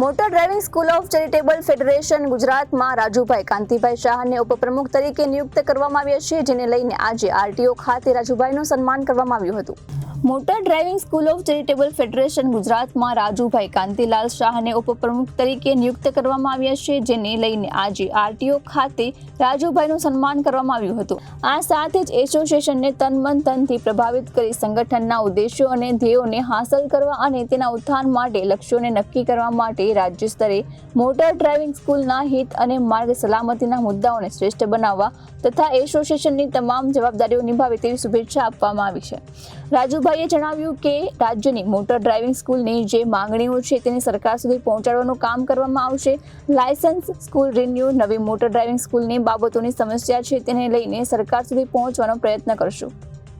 Motor driving school of charitable federation ગુજરાતમાં રાજુભાઈ કાંતિભાઈ શાહને ઉપપ્રમુખ તરીકે નિયુક્ત કરવામાં આવ્યા છે, જેને લઈને આજે આરટીઓ ખાતે રાજુભાઈનું સન્માન કરવામાં આવ્યું હતું. Motor driving school of charitable federation ગુજરાતમાં રાજુભાઈ કાંતિલાલ શાહને ઉપપ્રમુખ તરીકે નિયુક્ત કરવામાં આવ્યા છે, જેને લઈને આજે આરટીઓ ખાતે રાજુભાઈનું સન્માન કરવામાં આવ્યું હતું. આ સાથે જ એસોસિએશનને તન મન તનથી પ્રભાવિત કરી સંગઠનના ઉદ્દેશો અને ધ્યેયોને હાંસલ કરવા અને તેના ઉત્થાન માટે લક્ષ્યોને નક્કી કરવા માટે રાજ્ય સ્તરે મોટર ડ્રાઇવિંગ સ્કૂલના હિત અને માર્ગ સલામતીના મુદ્દાઓને શ્રેષ્ઠ બનાવવા તથા એસોસિએશનની તમામ જવાબદારીઓ નિભાવે તેવી શુભેચ્છા આપવામાં આવી છે. રાજુભાઈએ જણાવ્યું કે રાજ્યની મોટર ડ્રાઇવિંગ સ્કૂલની જે માંગણીઓ છે તેને સરકાર સુધી પહોંચાડવાનું કામ કરવામાં આવશે. લાયસન્સ સ્કૂલ રિન્યુ નવી મોટર ડ્રાઇવિંગ સ્કૂલની બાબતોની સમસ્યા છે તેને લઈને સરકાર સુધી પહોંચવાનો પ્રયત્ન કરશું.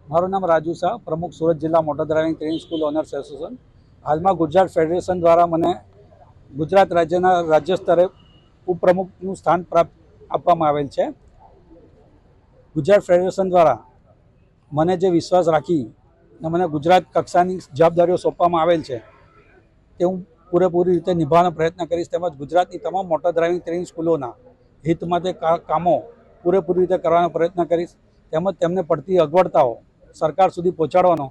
મારું નામ રાજુ શાહ, પ્રમુખ સુરત જિલ્લા motor driving training school owners association. હાલમાં ગુજરાત ફેડરેશન દ્વારા મને ગુજરાત રાજ્યના રાજ્ય સ્તરે ઉપપ્રમુખનું સ્થાન પ્રાપ્ત આપવામાં આવેલ છે. ગુજરાત ફેડરેશન દ્વારા મને જે વિશ્વાસ રાખી અને મને ગુજરાત કક્ષાની જવાબદારીઓ સોંપવામાં આવેલ છે, તે હું પૂરેપૂરી રીતે નિભાવવાનો પ્રયત્ન કરીશ તેમજ ગુજરાતની તમામ મોટર ડ્રાઇવિંગ ટ્રેનિંગ સ્કૂલોના હિત માટે કામો પૂરેપૂરી રીતે કરવાનો પ્રયત્ન કરીશ તેમજ તેમને પડતી અગવડતાઓ સરકાર સુધી પહોંચાડવાનો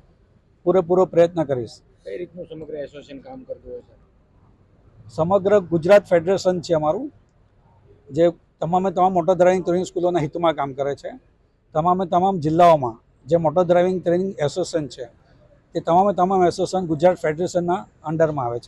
પૂરેપૂરો પ્રયત્ન કરીશ. કઈ રીતનું સમગ્ર એસોસિએશન કામ કરતું હોય છે? સમગ્ર ગુજરાત ફેડરેશન છે અમારું, જે તમામે તમામ મોટર ડ્રાઇવિંગ ટ્રેનિંગ સ્કૂલોના હિતમાં કામ કરે છે, તમામે તમામ જિલ્લાઓમાં જે મોટર ડ્રાઇવિંગ ટ્રેનિંગ એસોસિએશન છે, તે તમામે તમામ એસોસિએશન ગુજરાત ફેડરેશનના અંડરમાં આવે છે.